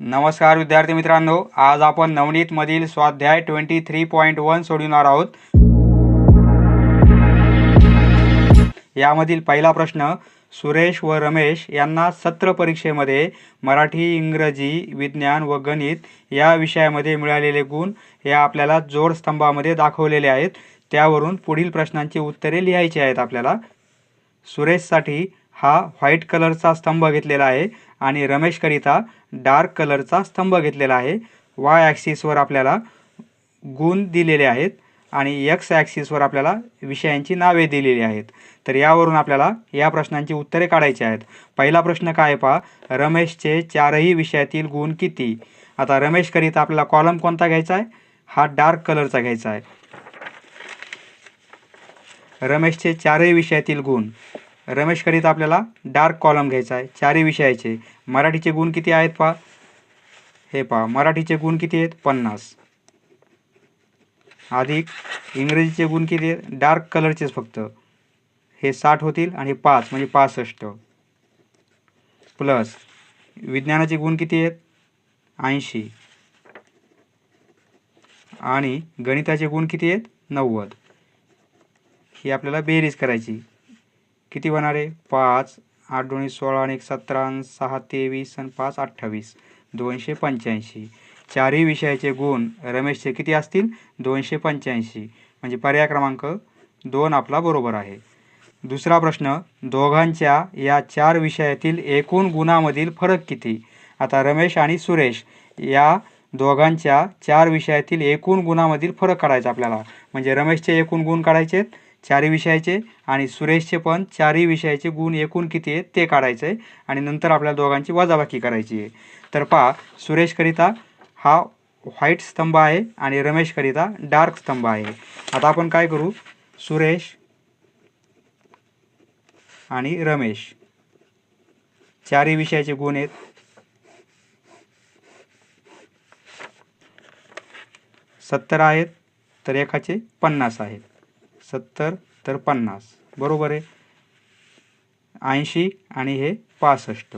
नमस्कार विद्यार्थी मित्रांनो आज आपण नवनीतमधील स्वाध्याय ट्वेंटी थ्री पॉईंट वन सोडविणार आहोत. यामधील पहिला प्रश्न सुरेश व रमेश यांना सत्र परीक्षेमध्ये मराठी इंग्रजी विज्ञान व गणित या विषयामध्ये मिळालेले गुण हे आपल्याला जोडस्तंभामध्ये दाखवलेले आहेत. त्यावरून पुढील प्रश्नांची उत्तरे लिहायची आहेत आपल्याला. सुरेशसाठी हा व्हाईट कलरचा स्तंभ घेतलेला आहे. आणि रमेशकरिता डार्क कलरचा स्तंभ घेतलेला आहे. वाय ॲक्सिसवर आपल्याला गुण दिलेले आहेत आणि एक्स ॲक्सिसवर आपल्याला विषयांची नावे दिलेली आहेत. तर यावरून आपल्याला या प्रश्नांची उत्तरे काढायची आहेत. पहिला प्रश्न काय आहे पहा? रमेशचे चारही विषयातील गुण किती? आता रमेशकरिता आपल्याला कॉलम कोणता घ्यायचा आहे? हा डार्क कलरचा घ्यायचा आहे. रमेशचे चारही विषयातील गुण. रमेशकरिता आपल्याला डार्क कॉलम घ्यायचा आहे. चारही विषयाचे. मराठीचे गुण किती आहेत पहा? हे पहा मराठीचे गुण किती आहेत? पन्नास. अधिक. इंग्रजीचे गुण किती आहेत? डार्क कलरचेच फक्त. हे साठ होतील आणि पाच म्हणजे पासष्ट. प्लस विज्ञानाचे गुण किती आहेत? ऐंशी. आणि गणिताचे गुण किती आहेत? नव्वद. ही आपल्याला बेरीज करायची. किती होणार आहे? पाच आठ दोन्ही सोळा आणि एक सतरा सहा तेवीस आणि पाच अठ्ठावीस. दोनशे पंच्याऐंशी. चारही विषयाचे गुण रमेशचे किती असतील? दोनशे पंच्याऐंशी. म्हणजे पर्याय क्रमांक दोन आपला बरोबर आहे. दुसरा प्रश्न दोघांच्या या चार विषयातील एकूण गुणामधील फरक किती? आता रमेश आणि सुरेश या दोघांच्या चार विषयातील एकूण गुणामधील फरक काढायचा आपल्याला. म्हणजे रमेशचे एकूण गुण काढायचे आहेत चारही विषयाचे आणि सुरेशचे पण चारही विषयाचे गुण एकूण किती आहेत ते काढायचं आहे. आणि नंतर आपल्याला दोघांची वजाबाकी करायची आहे. तर पहा सुरेशकरिता हा व्हाईट स्तंभ आहे आणि रमेशकरिता डार्क स्तंभ आहे. आता आपण काय करू? सुरेश आणि रमेश. चारही विषयाचे गुण आहेत. सत्तर आहेत तर एकाचे पन्नास आहेत. सत्तर तर पन्नास. बरोबर आहे? ऐंशी आणि हे पासष्ट.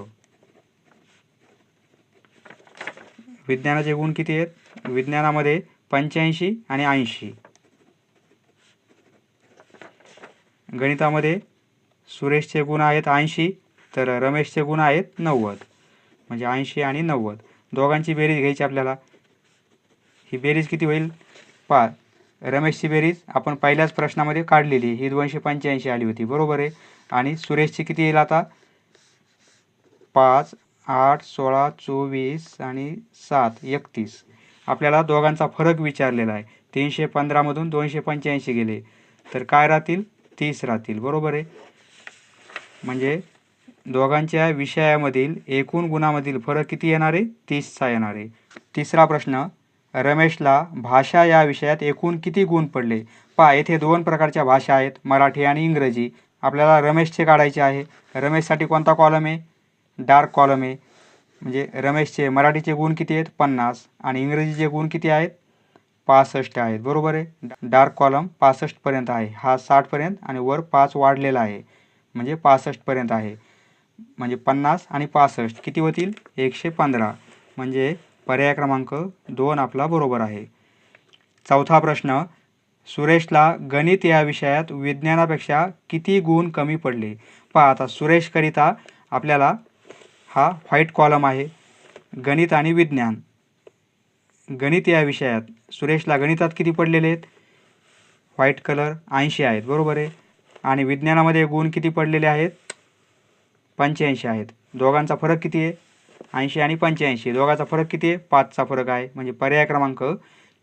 विज्ञानाचे गुण किती आहेत? विज्ञानामध्ये पंच्याऐंशी आणि ऐंशी. गणितामध्ये सुरेशचे गुण आहेत ऐंशी तर रमेशचे गुण आहेत नव्वद. म्हणजे ऐंशी आणि नव्वद. दोघांची बेरीज घ्यायची आपल्याला. ही बेरीज किती होईल? पा रमेशची बेरीज आपण पहिल्याच प्रश्नामध्ये काढलेली ही दोनशे पंच्याऐंशी आली होती. बरोबर आहे. आणि सुरेशची किती येईल आता? पाच आठ सोळा चोवीस आणि सात एकतीस. आपल्याला दोघांचा फरक विचारलेला आहे. तीनशे पंधरामधून दोनशे पंच्याऐंशी गेले. तर काय राहतील? तीस राहतील. बरोबर आहे. म्हणजे दोघांच्या विषयामधील एकूण गुणामधील फरक किती येणार आहे? तीसचा येणार आहे. तिसरा प्रश्न रमेशला भाषा या विषयात एकूण किती गुण पडले? पहा येथे दोन प्रकारच्या भाषा आहेत मराठी आणि इंग्रजी. आपल्याला रमेशचे काढायचे आहे. रमेशसाठी कोणता कॉलम आहे? डार्क कॉलम आहे. म्हणजे रमेशचे मराठीचे गुण किती आहेत? पन्नास. आणि इंग्रजीचे गुण किती आहेत? पासष्ट आहेत. बरोबर आहे? डार्क कॉलम पासष्टपर्यंत आहे. हा साठपर्यंत आणि वर पाच वाढलेला आहे. म्हणजे पासष्टपर्यंत आहे. म्हणजे पन्नास आणि पासष्ट. किती होतील? एकशे पंधरा. म्हणजे पर्याय क्रमांक दोन आपला बरोबर आहे. चौथा प्रश्न सुरेशला गणित या विषयात विज्ञानापेक्षा किती गुण कमी पडले? पहा आता सुरेशकरिता आपल्याला हा व्हाईट कॉलम आहे. गणित आणि विज्ञान. गणित या विषयात सुरेशला गणितात किती पडलेले आहेत? व्हाईट कलर ऐंशी आहेत बरोबर आहे. आणि विज्ञानामध्ये गुण किती पडलेले आहेत? पंच्याऐंशी आहेत. दोघांचा फरक किती आहे? ऐंशी आणि पंच्याऐंशी. दोघांचा फरक किती आहे? पाचचा फरक आहे. म्हणजे पर्याय क्रमांक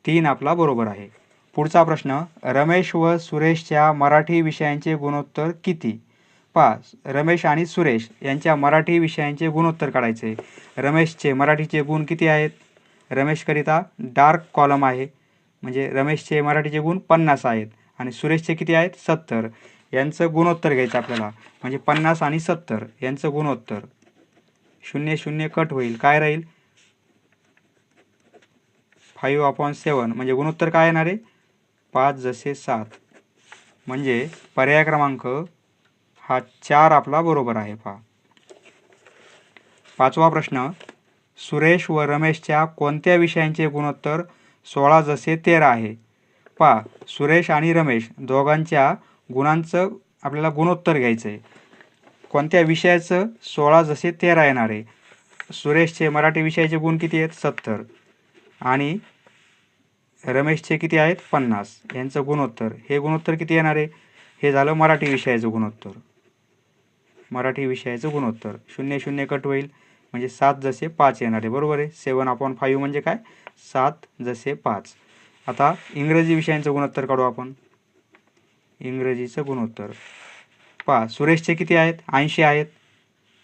तीन आपला बरोबर आहे. पुढचा प्रश्न रमेश व सुरेशच्या मराठी विषयांचे गुणोत्तर किती? पाच. रमेश आणि सुरेश यांच्या मराठी विषयांचे गुणोत्तर काढायचे. रमेशचे मराठीचे गुण किती आहेत? रमेशकरिता डार्क कॉलम आहे. म्हणजे रमेशचे मराठीचे गुण पन्नास आहेत. आणि सुरेशचे किती आहेत? सत्तर. यांचं गुणोत्तर घ्यायचं आपल्याला. म्हणजे पन्नास आणि सत्तर यांचं गुणोत्तर. शून्य शून्य कट होईल. काय राहील? फाईव्ह अपॉन सेवन म्हणजे गुणोत्तर काय येणार आहे? पाच जसे सात. म्हणजे पर्याय क्रमांक हा चार आपला बरोबर आहे. पहा. पाचवा प्रश्न. सुरेश व रमेशच्या कोणत्या विषयांचे गुणोत्तर सोळा जसे तेरा आहे? पहा. सुरेश आणि रमेश दोघांच्या गुणांचं आपल्याला गुणोत्तर घ्यायचं आहे कोणत्या विषयाचं सोळा जसे तेरा येणार आहे? सुरेशचे मराठी विषयाचे गुण किती आहेत? सत्तर. आणि रमेशचे किती आहेत? पन्नास. यांचं गुणोत्तर. हे गुणोत्तर किती येणार आहे? हे झालं मराठी विषयाचं गुणोत्तर. मराठी विषयाचं गुणोत्तर. शून्य शून्य कट होईल. म्हणजे सात जसे पाच येणार आहे. बरोबर आहे? सेवन अपॉन फाईव्ह म्हणजे काय? सात जसे पाच. आता इंग्रजी विषयांचं गुणोत्तर काढू आपण. इंग्रजीचं गुणोत्तर. पहा सुरेशचे किती आहेत? ऐंशी आहेत.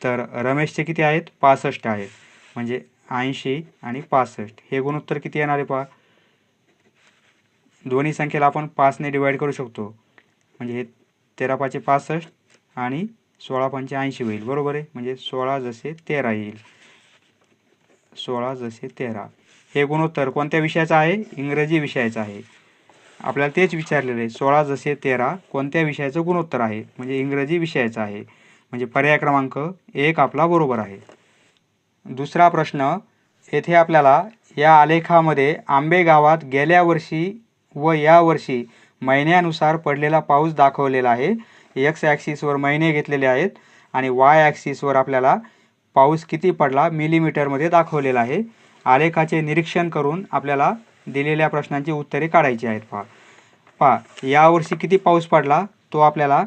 तर रमेशचे किती आहेत? पासष्ट आहेत. म्हणजे ऐंशी आणि पासष्ट. हे गुणोत्तर किती येणार आहे पहा? दोन्ही संख्येला आपण पाचने डिवाईड करू शकतो. म्हणजे हे तेरा पाचशे पासष्ट आणि सोळा पंचे ऐंशी होईल. बरोबर आहे? म्हणजे सोळा जसे तेरा येईल. सोळा जसे तेरा. हे गुणोत्तर कोणत्या विषयाचं आहे? इंग्रजी विषयाचं आहे. आपल्याला तेच विचारलेलं आहे सोळा जसे तेरा कोणत्या विषयाचं गुणोत्तर आहे? म्हणजे इंग्रजी विषयाचं आहे. म्हणजे पर्याय क्रमांक एक आपला बरोबर आहे. दुसरा प्रश्न येथे आपल्याला या आलेखामध्ये आंबे गावात गेल्या वर्षी व या वर्षी महिन्यानुसार पडलेला पाऊस दाखवलेला आहे. एक्स ॲक्सिसवर महिने घेतलेले आहेत आणि वाय ॲक्सिसवर आपल्याला पाऊस किती पडला मिलीमीटरमध्ये दाखवलेला आहे. आलेखाचे निरीक्षण करून आपल्याला दिलेल्या प्रश्नांची उत्तरे काढायची आहेत पहा. पहा यावर्षी किती पाऊस पडला? तो आपल्याला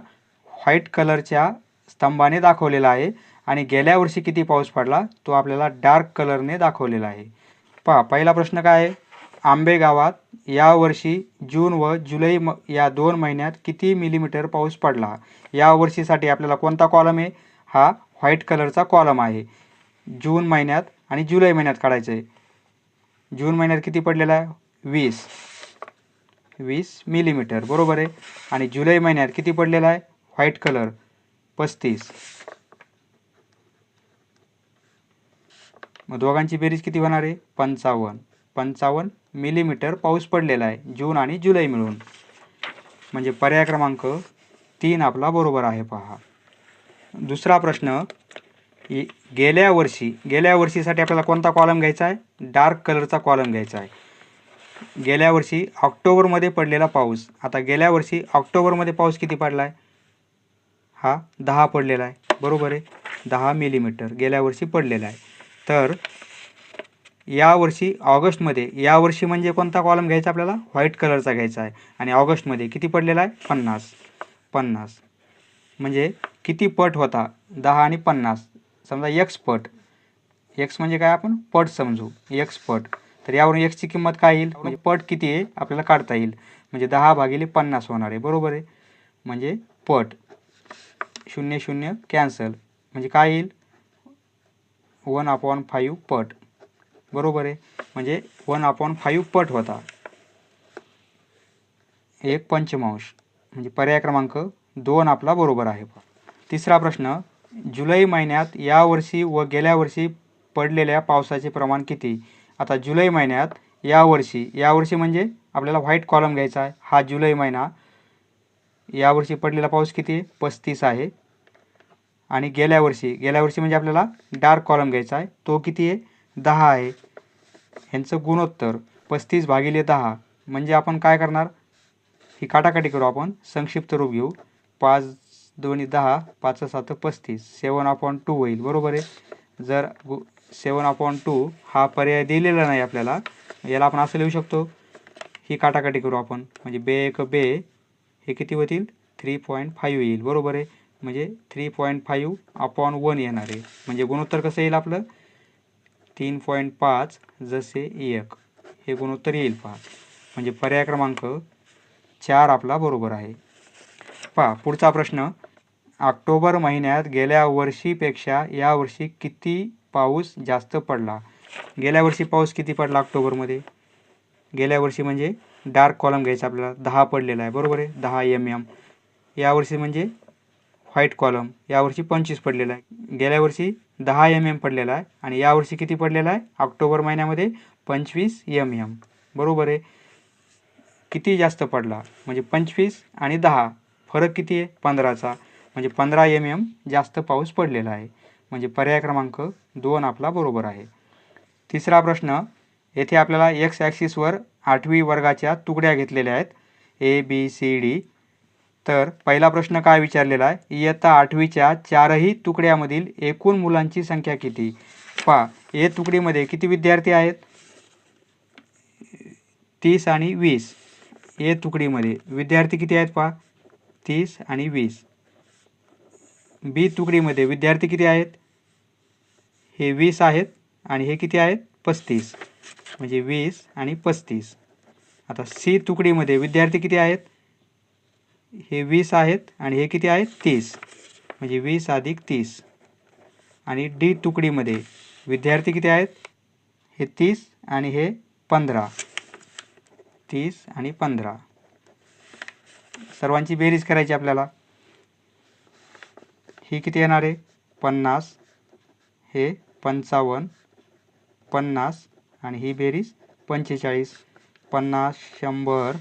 व्हाईट कलरच्या स्तंभाने दाखवलेला आहे आणि गेल्या वर्षी किती पाऊस पडला? तो आपल्याला डार्क कलरने दाखवलेला आहे. पहा पहिला प्रश्न काय आहे? आंबे गावात यावर्षी जून व जुलै म या दोन महिन्यात किती मिलीमीटर पाऊस पडला? या वर्षीसाठी आपल्याला कोणता कॉलम आहे? हा व्हाईट कलरचा कॉलम आहे. जून महिन्यात आणि जुलै महिन्यात काढायचं. आहे जून महिन्यात किती पडलेला आहे? वीस. वीस मिलीमीटर बरोबर आहे. आणि जुलै महिन्यात किती पडलेला आहे? व्हाईट कलर पस्तीस. मग दोघांची बेरीज किती होणार आहे? पंचावन्न. पंचावन्न मिलीमीटर पाऊस पडलेला आहे जून आणि जुलै मिळून. म्हणजे पर्याय क्रमांक तीन आपला बरोबर आहे पहा. दुसरा प्रश्न इ- गेल्या वर्षी गेल्या वर्षीसाठी आपल्याला कोणता कॉलम घ्यायचा आहे? डार्क कलरचा कॉलम घ्यायचा आहे. गेल्या वर्षी ऑक्टोबरमध्ये पडलेला पाऊस. आता गेल्या वर्षी ऑक्टोबरमध्ये पाऊस किती पडला आहे हा दहा पडलेला आहे. बरोबर आहे? दहा मिलीमीटर गेल्या वर्षी पडलेला आहे. तर यावर्षी ऑगस्टमध्ये यावर्षी म्हणजे कोणता कॉलम घ्यायचा आपल्याला? व्हाईट कलरचा घ्यायचा आहे. आणि ऑगस्टमध्ये किती पडलेला आहे? पन्नास. पन्नास. म्हणजे किती पट होता? दहा आणि पन्नास. समजा एक्स पट एक्स म्हणजे काय आपण? पट समजू. एक्स पट. तर यावरून एक्सची किंमत काय येईल? म्हणजे पट किती आहे? आपल्याला काढता येईल. म्हणजे दहा भागिले पन्नास होणार आहे. बरोबर आहे? म्हणजे पट. शून्य शून्य कॅन्सल. म्हणजे काय येईल? वन अपॉन फाईव्ह पट. बरोबर आहे? म्हणजे वन अपॉन फाईव्ह पट होता. एक पंचमांश. म्हणजे पर्याय क्रमांक दोन आपला बरोबर आहे. तिसरा प्रश्न जुलै महिन्यात यावर्षी व गेल्या वर्षी पडलेल्या पावसाचे प्रमाण किती? आता जुलै महिन्यात यावर्षी यावर्षी म्हणजे आपल्याला व्हाईट कॉलम घ्यायचा आहे. हा जुलै महिना यावर्षी पडलेला पाऊस किती आहे? पस्तीस आहे. आणि गेल्या वर्षी गेल्या वर्षी म्हणजे आपल्याला डार्क कॉलम घ्यायचा आहे. तो किती आहे? दहा आहे. ह्यांचं गुणोत्तर पस्तीस भागिले दहा म्हणजे आपण काय करणार? ही काटाकाटी करू आपण. संक्षिप्त रूप घेऊ. पाच दोन्ही दहा पाच सात पस्तीस. सेवन अपॉन टू होईल. बरोबर आहे? जर गु सेवन अपॉन टू हा पर्याय दिलेला नाही आपल्याला याला आपण असं लिहू शकतो. ही काटाकाटी करू आपण. म्हणजे बे एक बे हे किती होतील? थ्री पॉईंट फाईव्ह येईल. बरोबर आहे? म्हणजे three point five upon one येणार आहे. म्हणजे गुणोत्तर कसं येईल आपलं? तीन पॉईंट पाच जसे एक. हे गुणोत्तर येईल पहा म्हणजे पर्याय क्रमांक चार आपला बरोबर आहे. पहा पुढचा प्रश्न. ऑक्टोबर महिन्यात गेल्या वर्षीपेक्षा यावर्षी किती पाऊस जास्त पडला? गेल्या वर्षी पाऊस किती पडला ऑक्टोबरमध्ये? गेल्या वर्षी म्हणजे डार्क कॉलम घ्यायचा आपल्याला. दहा पडलेला आहे. बरोबर आहे? दहा एम एम यावर्षी म्हणजे व्हाईट कॉलम. यावर्षी पंचवीस पडलेला आहे. गेल्या वर्षी दहा एम एम पडलेला आहे. आणि यावर्षी किती पडलेला आहे? ऑक्टोबर महिन्यामध्ये पंचवीस एम एम बरोबर आहे? किती जास्त पडला? म्हणजे पंचवीस आणि दहा. फरक किती आहे? पंधराचा. म्हणजे पंधरा एम एम जास्त पाऊस पडलेला आहे. म्हणजे पर्याय क्रमांक दोन आपला बरोबर आहे. तिसरा प्रश्न येथे आपल्याला एक्स ॲक्सिसवर आठवी वर्गाच्या तुकड्या घेतलेल्या आहेत. ए बी सी डी तर पहिला प्रश्न काय विचारलेला आहे? इयत्ता आठवीच्या चारही तुकड्यामधील एकूण मुलांची संख्या किती? पहा ए तुकडीमध्ये किती विद्यार्थी आहेत? तीस आणि वीस. ए तुकडीमध्ये विद्यार्थी किती आहेत पहा तीस आणि वीस. बी तुकडीमध्ये विद्यार्थी किती आहेत? हे वीस आहेत आणि हे किती आहेत? पस्तीस. म्हणजे वीस आणि पस्तीस. आता सी तुकडीमध्ये विद्यार्थी किती आहेत? हे वीस आहेत आणि हे किती आहेत? तीस. म्हणजे वीस अधिक तीस. आणि डी तुकडीमध्ये विद्यार्थी किती आहेत? हे तीस आणि हे पंधरा. तीस आणि पंधरा. सर्वांची बेरीज करायची आपल्याला. ही किती येणार आहे? पन्नास. हे पंचावन्न. पन्नास. आणि ही बेरीज पंचेचाळीस. पन्नास शंभर.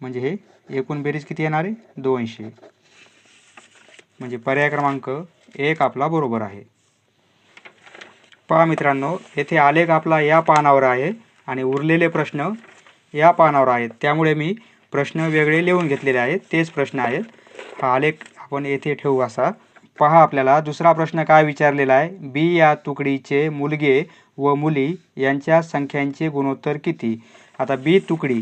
म्हणजे हे एकूण बेरीज किती येणार आहे? दोनशे. म्हणजे पर्याय क्रमांक एक आपला बरोबर आहे. पहा मित्रांनो येथे आलेख आपला या पानावर आहे आणि उरलेले प्रश्न या पानावर आहेत. त्यामुळे मी प्रश्न वेगळे लिहून घेतलेले आहेत. तेच प्रश्न आहेत. हा आलेख आपण येथे ठेवू असा. पहा आपल्याला दुसरा प्रश्न काय विचारलेला आहे? बी या तुकडीचे मुलगे व मुली यांच्या संख्यांचे गुणोत्तर किती? आता बी तुकडी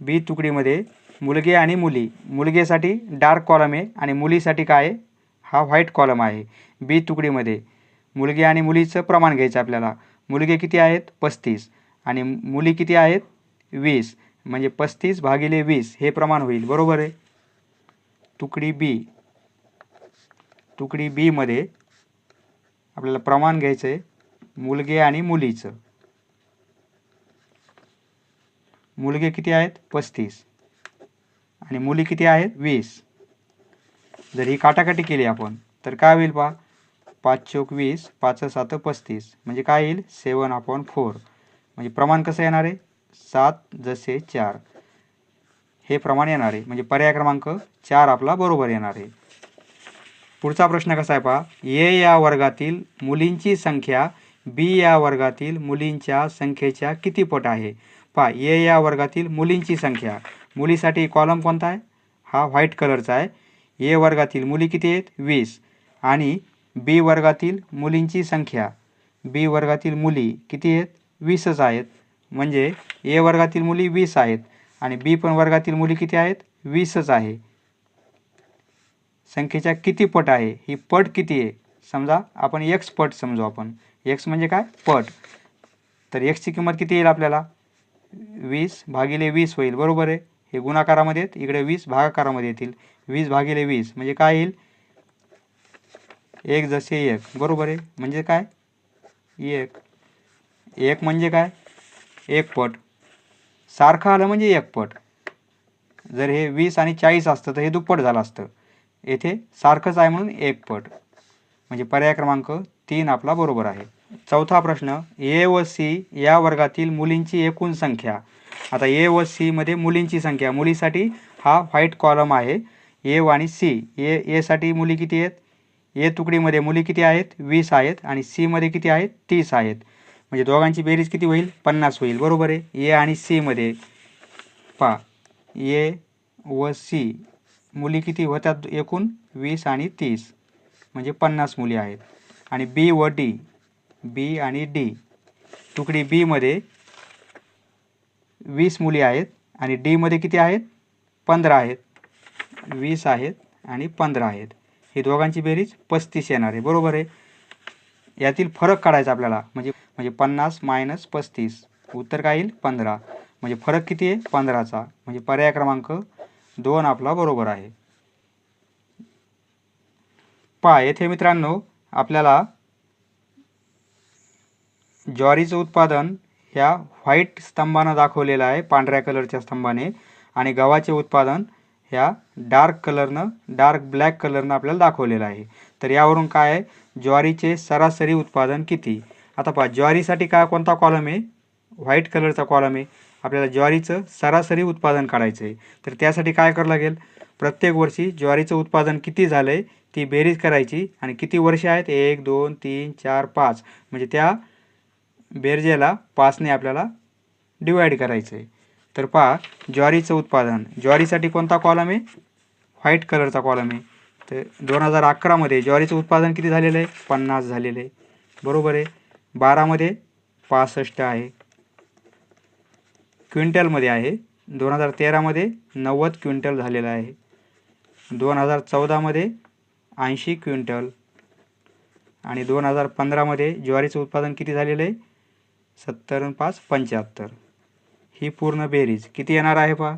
बी तुकडीमध्ये मुलगे आणि मुली. मुलगेसाठी डार्क कॉलम आहे आणि मुलीसाठी काय आहे? हा व्हाईट कॉलम आहे. बी तुकडीमध्ये मुलगे आणि मुलीचं प्रमाण घ्यायचं आपल्याला. मुलगे किती आहेत? पस्तीस. आणि मुली किती आहेत? वीस. म्हणजे पस्तीस भागिले वीस हे प्रमाण होईल. बरोबर आहे? तुकडी बी. तुकडी बीमध्ये आपल्याला प्रमाण घ्यायचं आहे मुलगे आणि मुलीचं. मुलगे किती आहेत? पस्तीस. आणि मुली किती आहेत? वीस. जर ही काटाकाटी केली आपण तर काय होईल पहा? पाच चौक वीस पाच सात पस्तीस. म्हणजे काय येईल? Seven upon four. म्हणजे प्रमाण कसं येणार आहे? सात जसे चार. हे प्रमाण येणार आहे. म्हणजे पर्याय क्रमांक चार आपला बरोबर येणार आहे. पुढचा प्रश्न कसा आहे पहा? ए या वर्गातील मुलींची संख्या बी या वर्गातील मुलींच्या संख्येच्या किती पट आहे? पहा ए या वर्गातील मुलींची संख्या. मुलीसाठी कॉलम कोणता आहे? हा व्हाईट कलरचा आहे. ए वर्गातील मुली किती आहेत? वीस. आणि बी वर्गातील मुलींची संख्या. बी वर्गातील मुली किती आहेत? वीसच आहेत. म्हणजे ए वर्गातील मुली वीस आहेत आणि बी पण वर्गातील मुली किती आहेत? वीसच आहे. संख्येच्या किती पट आहे? ही पट किती आहे? समजा आपण एक्स पट समजू आपण. एक्स म्हणजे काय? पट. तर एक्सची किंमत किती येईल आपल्याला? वीस भागिले वीस होईल. बरोबर आहे? हे गुणाकारामध्ये आहेत. इकडे वीस भागाकारामध्ये येतील. वीस भागिले वीस म्हणजे काय येईल? एक जसे एक. बरोबर आहे? म्हणजे काय? एक. एक म्हणजे काय? एक पट. सारखं आलं म्हणजे एक पट. जर हे वीस आणि चाळीस असतं तर हे दुप्पट झालं असतं. येथे सारखंच आहे म्हणून एक पट. म्हणजे पर्याय क्रमांक तीन आपला बरोबर आहे. चौथा प्रश्न ए व सी या वर्गातील मुलींची एकूण संख्या. आता ए व सीमध्ये मुलींची संख्या. मुलीसाठी हा व्हाईट कॉलम आहे. ए आणि सी. ए एसाठी मुली किती आहेत? ए तुकडीमध्ये मुली किती आहेत? वीस आहेत. आणि सीमध्ये किती आहेत? तीस आहेत. म्हणजे दोघांची बेरीज किती होईल? पन्नास होईल. बरोबर आहे? ए आणि सीमध्ये पा ए व सी. मुली किती होत्यात एकूण वीस आणि तीस. म्हणजे पन्नास मुली आहेत. आणि बी व डी बी आणि डी तुकडी बीमध्ये वीस मुली आहेत आणि डीमध्ये किती आहेत? पंधरा आहेत. वीस आहेत आणि पंधरा आहेत. ही दोघांची बेरीज पस्तीस येणार आहे. बरोबर आहे? यातील फरक काढायचा आपल्याला. म्हणजे म्हणजे पन्नास मायनस पस्तीस. उत्तर काय येईल? पंधरा. म्हणजे फरक किती आहे? पंधराचा. म्हणजे पर्याय क्रमांक दोन आपला बरोबर आहे. पहा येथे मित्रांनो आपल्याला ज्वारीचं उत्पादन ह्या व्हाईट स्तंभानं दाखवलेलं आहे पांढऱ्या कलरच्या स्तंभाने. आणि गव्हाचे उत्पादन ह्या डार्क कलरनं डार्क ब्लॅक कलरनं आपल्याला दाखवलेलं आहे. तर यावरून काय आहे? ज्वारीचे सरासरी उत्पादन किती? आता पहा ज्वारीसाठी काय कोणता कॉलम आहे? व्हाईट कलरचा कॉलम आहे. आपल्याला ज्वारीचं सरासरी उत्पादन काढायचं आहे. तर त्यासाठी काय करावं लागेल? प्रत्येक वर्षी ज्वारीचं उत्पादन किती झालं आहे ती बेरीज करायची आणि किती वर्षे आहेत? एक दोन तीन चार पाच. म्हणजे त्या बेरजेला पाचने आपल्याला डिवाईड करायचं आहे. तर पहा ज्वारीचं उत्पादन. ज्वारीसाठी कोणता कॉलम आहे? व्हाईट कलरचा कॉलम आहे. तर दोन हजार अकरामध्ये ज्वारीचं उत्पादन किती झालेलं आहे? पन्नास झालेलं आहे. बरोबर आहे? बारामध्ये पासष्ट आहे. क्विंटलमध्ये आहे. दोन हजार तेरामध्ये नव्वद क्विंटल झालेलं आहे. दोन हजार चौदामध्ये ऐंशी क्विंटल. आणि दोन हजार पंधरामध्ये ज्वारीचं उत्पादन किती झालेलं आहे? सत्तर पाच पंच्याहत्तर. ही पूर्ण बेरीज. किती येणार आहे पहा?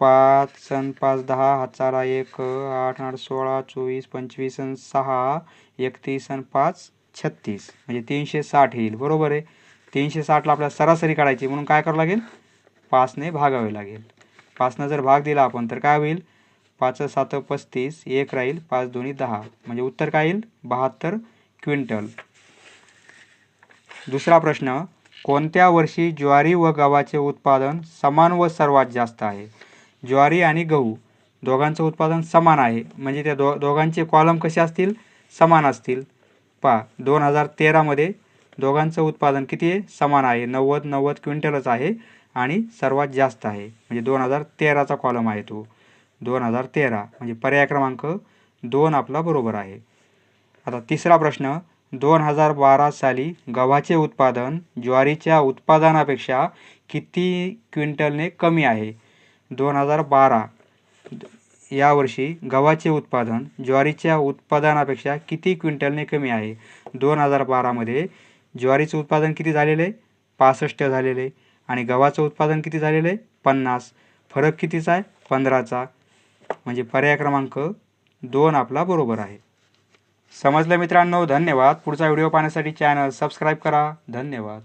पाच सन पाच दहा हजार एक आठ आठ सोळा चोवीस पंचवीस सहा एकतीस आणि पाच छत्तीस. म्हणजे तीनशे साठ येईल. बरोबर आहे? तीनशे साठला आपल्याला सरासरी काढायची म्हणून काय करावं लागेल? पाचने भागावे लागेल. पाचनं जर भाग दिला आपण तर काय होईल? पाच सात पस्तीस एक राहील. पाच दोन्ही दहा. म्हणजे उत्तर काय येईल? बहात्तर क्विंटल. दुसरा प्रश्न कोणत्या वर्षी ज्वारी व गव्हाचे उत्पादन समान व सर्वात जास्त आहे? ज्वारी आणि गहू दोघांचं उत्पादन समान आहे. म्हणजे त्या दो दोघांचे कॉलम कसे असतील? समान असतील. पहा दोन हजार तेरामध्ये दोघांचं उत्पादन किती आहे? समान आहे. नव्वद नव्वद क्विंटलच आहे आणि सर्वात जास्त आहे. म्हणजे दोन हजार तेराचा कॉलम आहे तो. दोन हजार तेरा. म्हणजे पर्याय क्रमांक दोन आपला बरोबर आहे. आता तिसरा प्रश्न. दोन हजार बारा साली गव्हाचे उत्पादन ज्वारीच्या उत्पादनापेक्षा किती क्विंटलने कमी आहे? दोन हजार बारा. यावर्षी गव्हाचे उत्पादन ज्वारीच्या उत्पादनापेक्षा किती क्विंटलने कमी आहे? दोन हजार बारामध्ये ज्वारीचं उत्पादन किती झालेलं आहे? पासष्ट झालेलं आहे. आणि गव्हाचं उत्पादन किती झालेलं आहे? पन्नास. फरक कितीचा आहे? पंधराचा. म्हणजे पर्याय क्रमांक दोन आपला बरोबर आहे. समजलं मित्रांनो? धन्यवाद. पुढचा व्हिडिओ पाहण्यासाठी चॅनल सबस्क्राईब करा. धन्यवाद.